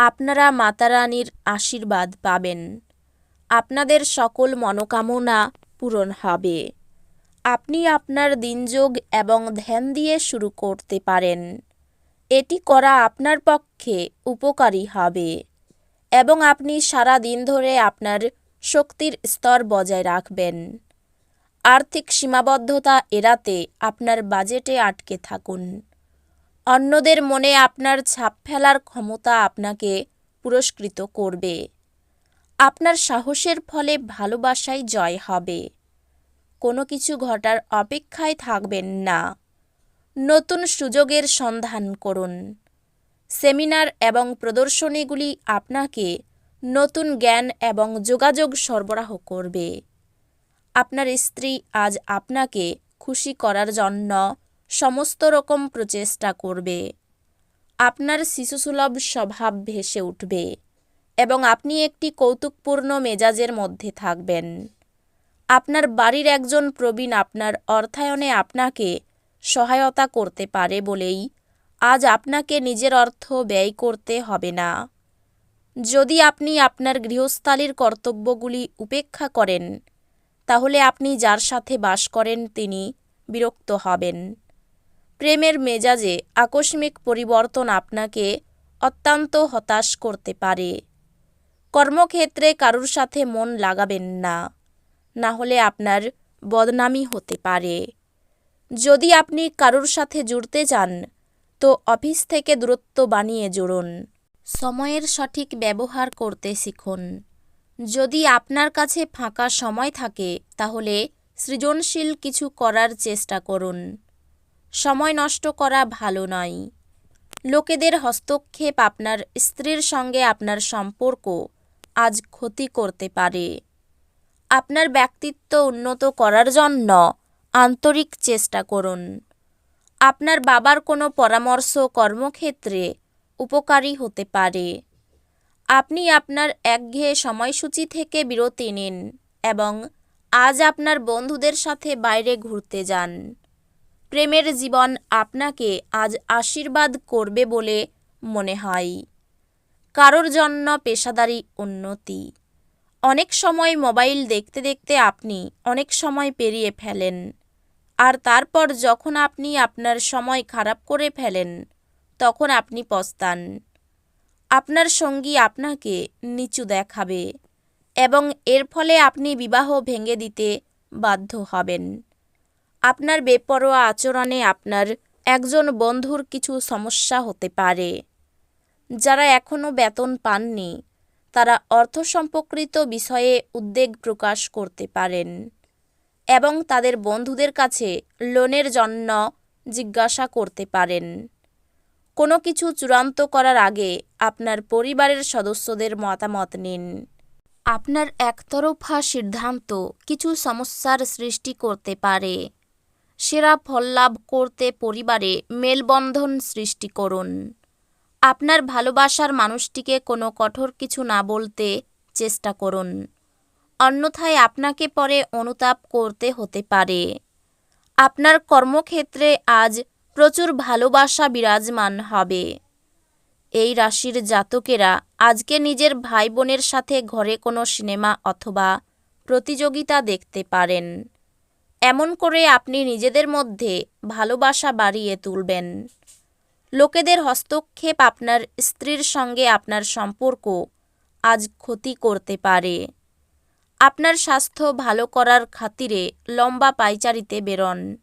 আপনারা মাতারানীর আশীর্বাদ পাবেন। আপনাদের সকল মনোকামনা পূরণ হবে। আপনি আপনার দিনযোগ এবং ধ্যান দিয়ে শুরু করতে পারেন। এটি করা আপনার পক্ষে উপকারী হবে এবং আপনি সারা দিন ধরে আপনার শক্তির স্তর বজায় রাখবেন। আর্থিক সীমাবদ্ধতা এড়াতে আপনার বাজেটে আটকে থাকুন। অন্যদের মনে আপনার ছাপ ফেলার ক্ষমতা আপনাকে পুরস্কৃত করবে। আপনার সাহসের ফলে ভালোবাসায় জয় হবে। কোনো কিছু ঘটার অপেক্ষায় থাকবেন না। নতুন সুযোগের সন্ধান করুন। সেমিনার এবং প্রদর্শনীগুলি আপনাকে নতুন জ্ঞান এবং যোগাযোগ সরবরাহ করবে। আপনার স্ত্রী আজ আপনাকে খুশি করার জন্য সমস্ত রকম প্রচেষ্টা করবে। আপনার শিশুসুলভ স্বভাব ভেসে উঠবে এবং আপনি একটি কৌতুকপূর্ণ মেজাজের মধ্যে থাকবেন। আপনার বাড়ির একজন প্রবীণ আপনার অর্থায়নে আপনাকে সহায়তা করতে পারে বলেই আজ আপনাকে নিজের অর্থ ব্যয় করতে হবে না। যদি আপনি আপনার গৃহস্থালির কর্তব্যগুলি উপেক্ষা করেন, তাহলে আপনি যার সাথে বাস করেন তিনি বিরক্ত হবেন। প্রেমের মেজাজে আকস্মিক পরিবর্তন আপনাকে অত্যন্ত হতাশ করতে পারে। কর্মক্ষেত্রে কারুর সাথে মন লাগাবেন না না হলে আপনার বদনামি হতে পারে। যদি আপনি কারুর সাথে জুড়তে চান, তো অফিস থেকে দূরত্ব বানিয়ে জুড়ুন। সময়ের সঠিক ব্যবহার করতে শিখুন। যদি আপনার কাছে ফাঁকা সময় থাকে, তাহলে সৃজনশীল কিছু করার চেষ্টা করুন। সময় নষ্ট করা ভালো নয়। লোকেদের হস্তক্ষেপ আপনার স্ত্রীর সঙ্গে আপনার সম্পর্ক আজ ক্ষতি করতে পারে। আপনার ব্যক্তিত্ব উন্নত করার জন্য আন্তরিক চেষ্টা করুন। আপনার বাবার কোনো পরামর্শ কর্মক্ষেত্রে উপকারী হতে পারে। আপনি আপনার একঘেয়ে সময়সূচি থেকে বিরতি নিন এবং আজ আপনার বন্ধুদের সাথে বাইরে ঘুরতে যান। প্রেমের জীবন আপনাকে আজ আশীর্বাদ করবে বলে মনে হয়। কারোর জন্য পেশাদারি উন্নতি। অনেক সময় মোবাইল দেখতে দেখতে আপনি অনেক সময় পেরিয়ে ফেলেন। আর তারপর যখন আপনি আপনার সময় খারাপ করে ফেলেন, তখন আপনি পস্তান। আপনার সঙ্গী আপনাকে নিচু দেখাবে এবং এর ফলে আপনি বিবাহ ভেঙে দিতে বাধ্য হবেন। আপনার বেপরোয়া আচরণে আপনার একজন বন্ধুর কিছু সমস্যা হতে পারে। যারা এখনও বেতন পাননি, তারা অর্থ সম্পর্কিত বিষয়ে উদ্বেগ প্রকাশ করতে পারেন এবং তাদের বন্ধুদের কাছে লোনের জন্য জিজ্ঞাসা করতে পারেন। কোনো কিছু চূড়ান্ত করার আগে আপনার পরিবারের সদস্যদের মতামত নিন। আপনার একতরফা সিদ্ধান্ত কিছু সমস্যার সৃষ্টি করতে পারে। সেরা ফল লাভ করতে পরিবারে মেলবন্ধন সৃষ্টি করুন। আপনার ভালোবাসার মানুষটিকে কোনো কঠোর কিছু না বলতে চেষ্টা করুন। অন্যথায় আপনাকে পরে অনুতাপ করতে হতে পারে। আপনার কর্মক্ষেত্রে আজ প্রচুর ভালোবাসা বিরাজমান হবে। এই রাশির জাতকেরা আজকে নিজের ভাই বোনের সাথে ঘরে কোনো সিনেমা অথবা প্রতিযোগিতা দেখতে পারেন। এমন করে আপনি নিজেদের মধ্যে ভালোবাসা বাড়িয়ে তুলবেন। লোকেদের হস্তক্ষেপ আপনার স্ত্রীর সঙ্গে আপনার সম্পর্ক আজ ক্ষতি করতে পারে। আপনার স্বাস্থ্য ভালো করার খাতিরে লম্বা পাইচারিতে বেরোন।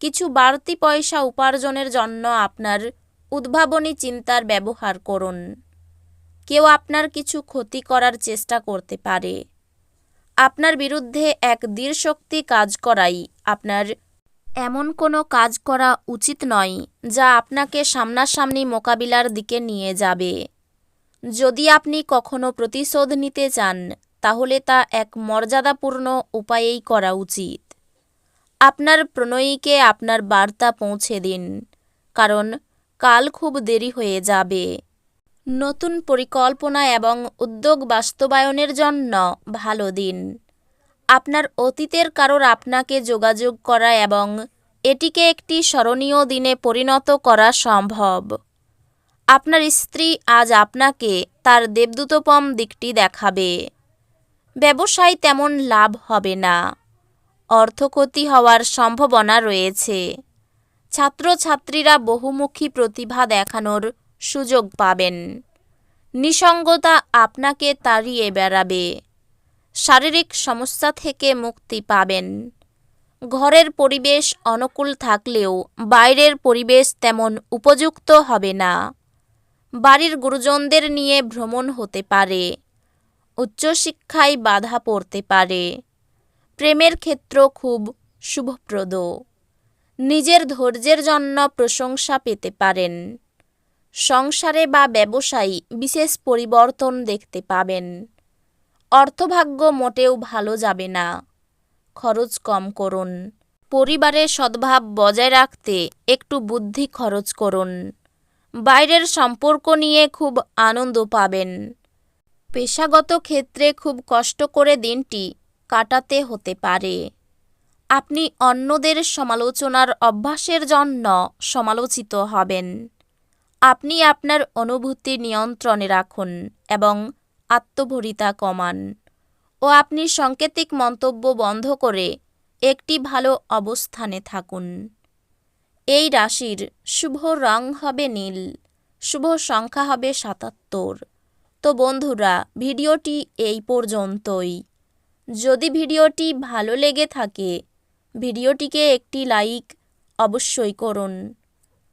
কিছু বাড়তি পয়সা উপার্জনের জন্য আপনার উদ্ভাবনী চিন্তার ব্যবহার করুন। কেউ আপনার কিছু ক্ষতি করার চেষ্টা করতে পারে। আপনার বিরুদ্ধে এক দৃঢ়শক্তি কাজ করাই। আপনার এমন কোনো কাজ করা উচিত নয়, যা আপনাকে সামনাসামনি মোকাবিলার দিকে নিয়ে যাবে। যদি আপনি কখনো প্রতিশোধ নিতে চান, তাহলে তা এক মর্যাদাপূর্ণ উপায়েই করা উচিত। আপনার প্রণয়ীকে আপনার বার্তা পৌঁছে দিন, কারণ কাল খুব দেরি হয়ে যাবে। নতুন পরিকল্পনা এবং উদ্যোগ বাস্তবায়নের জন্য ভালো দিন। আপনার অতীতের কারোর আপনাকে যোগাযোগ করা এবং এটিকে একটি স্মরণীয় দিনে পরিণত করা সম্ভব। আপনার স্ত্রী আজ আপনাকে তার দেবদূতপম দিকটি দেখাবে। ব্যবসায় তেমন লাভ হবে না। অর্থক্ষতি হওয়ার সম্ভাবনা রয়েছে। ছাত্রছাত্রীরা বহুমুখী প্রতিভা দেখানোর সুযোগ পাবেন। নিসঙ্গতা আপনাকে তাড়িয়ে বেড়াবে। শারীরিক সমস্যা থেকে মুক্তি পাবেন। ঘরের পরিবেশ অনুকূল থাকলেও বাইরের পরিবেশ তেমন উপযুক্ত হবে না। বাড়ির গুরুজনদের নিয়ে ভ্রমণ হতে পারে। উচ্চশিক্ষায় বাধা পড়তে পারে। প্রেমের ক্ষেত্র খুব শুভপ্রদ। নিজের ধৈর্যের জন্য প্রশংসা পেতে পারেন। সংসারে বা ব্যবসায়ী বিশেষ পরিবর্তন দেখতে পাবেন। অর্থভাগ্য মোটেও ভালো যাবে না। খরচ কম করুন। পরিবারের সদ্ভাব বজায় রাখতে একটু বুদ্ধি খরচ করুন। বাইরের সম্পর্ক নিয়ে খুব আনন্দ পাবেন। পেশাগত ক্ষেত্রে খুব কষ্ট করে দিনটি কাটাতে হতে পারে। আপনি অন্যদের সমালোচনার অভ্যাসের জন্য সমালোচিত হবেন। আপনি আপনার অনুভূতি নিয়ন্ত্রণে রাখুন এবং আত্মভরিতা কমান। ও আপনি সাংকেতিক মন্তব্য বন্ধ করে একটি ভালো অবস্থানে থাকুন। এই রাশির শুভ রং হবে নীল, শুভ সংখ্যা হবে সাতাত্তর। তো বন্ধুরা, ভিডিওটি এই পর্যন্তই। যদি ভিডিওটি ভালো লেগে থাকে, ভিডিওটিকে একটি লাইক অবশ্যই করুন।